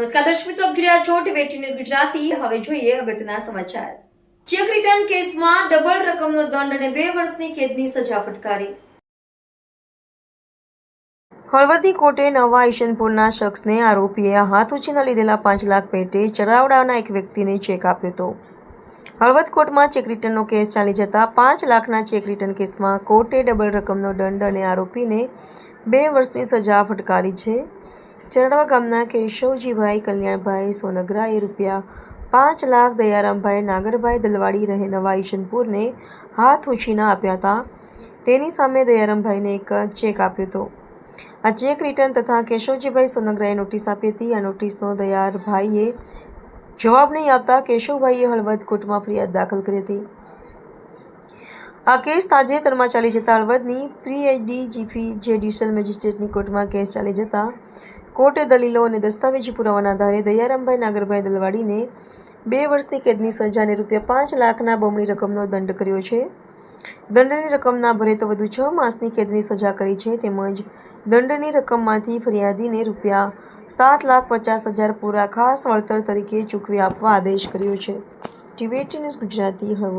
નમસ્કાર, દર્શક મિત્રો, આપ જોઈ રહ્યા છો ગુજરાતી. હવે જોઈએ અગત્યના સમાચાર. ચેક રિટર્ન કેસમાં ડબલ રકમનો દંડ અને બે વર્ષની કેદની સજા ફટકારી. હળવદી કોર્ટે નવા ઈશનપુરના શખ્સને આરોપીએ હાથ ઉછીના લીધેલા પાંચ લાખ પેટે ચરાવડાના એક વ્યક્તિને ચેક આપ્યો હતો. હળવદ કોર્ટમાં ચેક રિટર્નનો કેસ ચાલી જતા પાંચ લાખના ચેક રિટર્ન કેસમાં કોર્ટે ડબલ રકમનો દંડ અને આરોપીને બે વર્ષની સજા ફટકારી છે. ચરડવા ગામના કેશવજીભાઈ કલ્યાણભાઈ, સોનગરાએ રૂપિયા પાંચ લાખ દયારામભાઈ નાગરભાઈ દલવાડી રહે નવા ઈશનપુરને હાથ ઉછીના આપ્યા હતા. તેની સામે દયારામભાઈને એક ચેક આપ્યો હતો. આ ચેક રિટર્ન તથા કેશવજીભાઈ સોનગરાએ નોટિસ આપી હતી. આ નોટિસનો દયારભાઈએ જવાબ નહીં આપતા કેશવભાઈએ હળવદ કોર્ટમાં ફરિયાદ દાખલ કરી હતી. આ કેસ તાજેતરમાં ચાલી જતા હળવદની પ્રી એડીજીપી જ્યુડિશિયલ મેજિસ્ટ્રેટની કોર્ટમાં કેસ ચાલી જતા કોર્ટે દલીલો અને દસ્તાવેજી પુરાવાના આધારે દયારામભાઈ નાગરભાઈ દલવાડીને બે વર્ષની કેદની સજાને રૂપિયા પાંચ લાખના બમણી રકમનો દંડ કર્યો છે. દંડની રકમ ના ભરે તો વધુ છ માસની કેદની સજા કરી છે તેમજ દંડની રકમમાંથી ફરિયાદીને રૂપિયા સાત લાખ પચાસ હજાર પૂરા ખાસ વળતર તરીકે ચૂકવી આપવા આદેશ કર્યો છે. TV news Gujarati Halvad.